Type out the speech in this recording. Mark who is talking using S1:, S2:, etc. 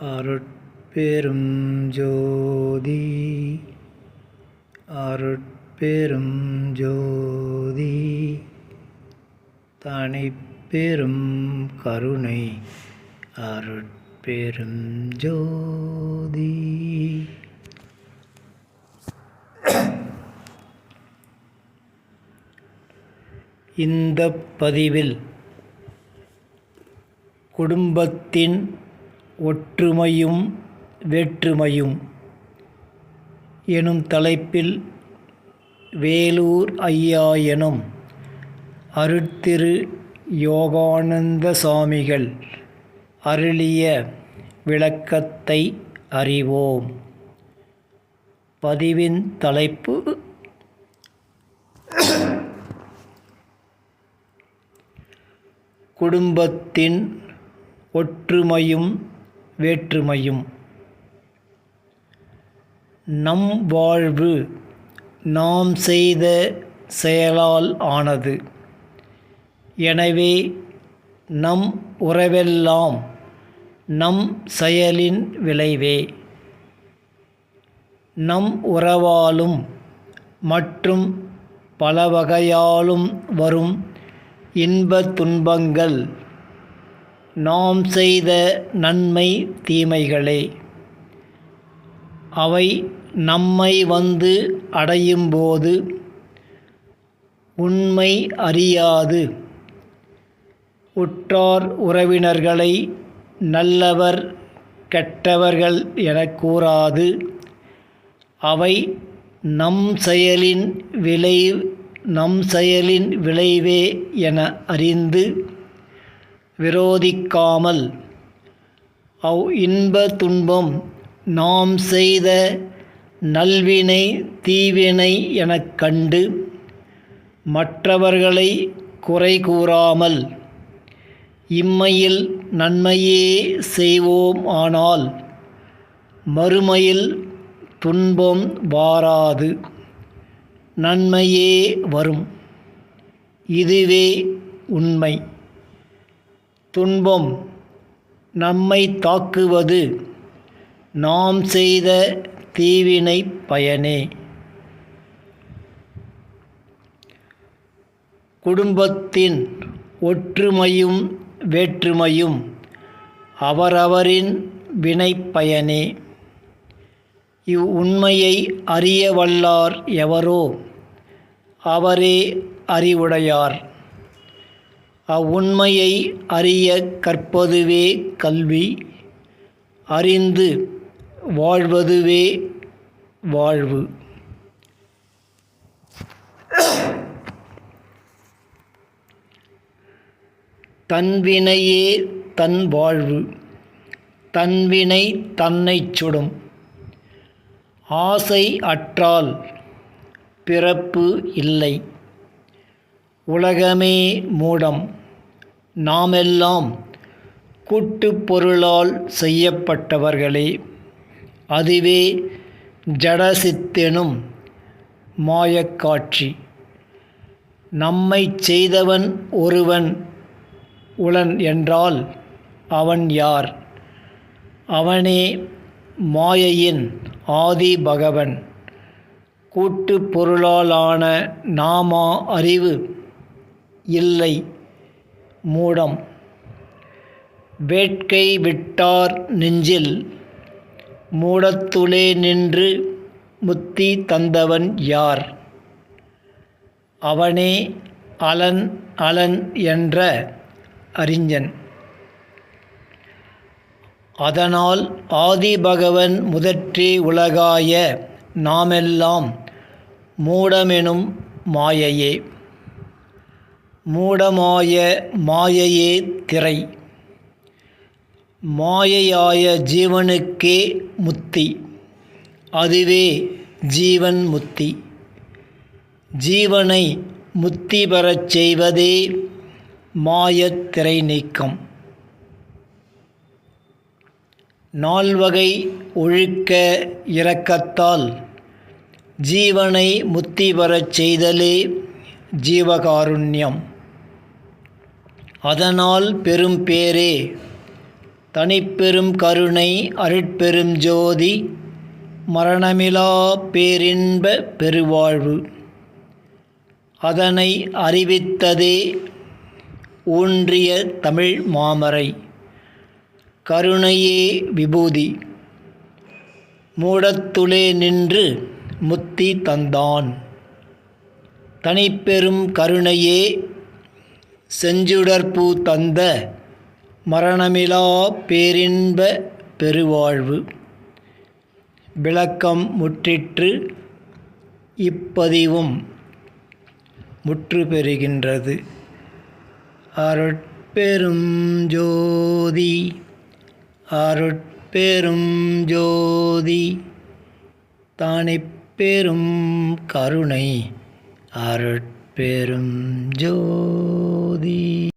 S1: அருட்பெரும் ஜோதி அருட்பெரும் ஜோதி தனிப்பெரும் கருணை அருட்பெரும் ஜோதி. இந்த பதிவில் குடும்பத்தின் ஒற்றுமையும் வேற்றுமையும் எனும் தலைப்பில் வேலூர் ஐயா எனும் அருட்திரு யோகானந்த சாமிகள் அருளிய விளக்கத்தை அறிவோம். பதிவின் தலைப்பு குடும்பத்தின் ஒற்றுமையும் வேற்றுமையும். நம் வாழ்வு நாம் செய்த செயலால் ஆனது. எனவே நம் உறவெல்லாம் நம் செயலின் விளைவே. நம் உறவாலும் மற்றும் பல வகையாலும் வரும் இன்ப துன்பங்கள் நாம் செய்த நன்மை தீமைகளே. அவை நம்மை வந்து அடையும்போது உண்மை அறியாது. உற்றார் உறவினர்களை நல்லவர் கெட்டவர்கள் எனக் கூறாது. அவை நம் செயலின் விளை நம் செயலின் விளைவே என அறிந்து விரோதிக்காமல் அவ் இன்ப துன்பம் நாம் செய்த நல்வினை தீவினை எனக் கண்டு மற்றவர்களை குறை கூறாமல் இம்மையில் நன்மையே செய்வோம் ஆனால் மறுமையில் துன்பம் வாராது நன்மையே வரும். இதுவே உண்மை. துன்பம் நம்மை தாக்குவது. நாம் செய்த தீவினை பயனே. குடும்பத்தின் ஒற்றுமையும் வேற்றுமையும் அவரவரின் வினைப்பயனே இவ் உண்மையை அறிய வல்லார் எவரோ அவரே அறிவுடையார். அவ்வுண்மையை அறிய கற்பதுவே கல்வி அறிந்து வாழ்வதுவே வாழ்வு. தன்வினையே தன் வாழ்வு தன்வினை தன்னைச் சுடும். ஆசை அற்றால் பிறப்பு இல்லை. உலகமே மூடம். நாமெல்லாம் கூட்டுப் பொருளால் செய்யப்பட்டவர்களே அதுவே ஜடசித்தெனும் மாயக்காட்சி நம்மைச் செய்தவன் ஒருவன் உளன் என்றால் அவன் யார்? அவனே மாயையின் ஆதி பகவன். கூட்டுப் பொருளாலான நாமா அறிவு இல்லை. மூடம். வேட்கை விட்டார் நெஞ்சில். மூடத்துளே நின்று முத்தி தந்தவன் யார்? அவனே அலன் அலன் என்ற அறிஞன். அதனால் ஆதிபகவன் முதற்றே உலகாய நாமெல்லாம் மூடமெனும் மாயையே. மூடமாய மாயையே திரை. மாயையாய ஜீவனுக்கே முத்தி. அதுவே ஜீவன் முத்தி. ஜீவனை முத்தி பெறச் செய்வதே மாயத்திரை நீக்கம். நால்வகை ஒழுக்க இரக்கத்தால் ஜீவனை முத்தி பெறச் செய்தலே ஜீவகாருண்யம். அதனால் பெரும் பேரே. தனிப்பெரும் கருணை அருட்பெரும் ஜோதி மரணமிலா பேரின்ப பெருவாழ்வு. அதனை அறிவித்ததே ஊன்றிய தமிழ் மாமரை கருணையே விபூதி மூடத்துளே நின்று முத்தி தந்தான். தனிப்பெரும் கருணையே செஞ்சுடற்பூ தந்த மரணமிலா பேரின்ப பெருவாழ்வு. விளக்கம் முற்றிற்று இப்பதிவும் முற்று பெறுகின்றது. அருட்பெரும் ஜோதி அருட்பெரும் ஜோதி தானிப்பெரும் கருணை அருட்பெரும் ஜோ ஜோதி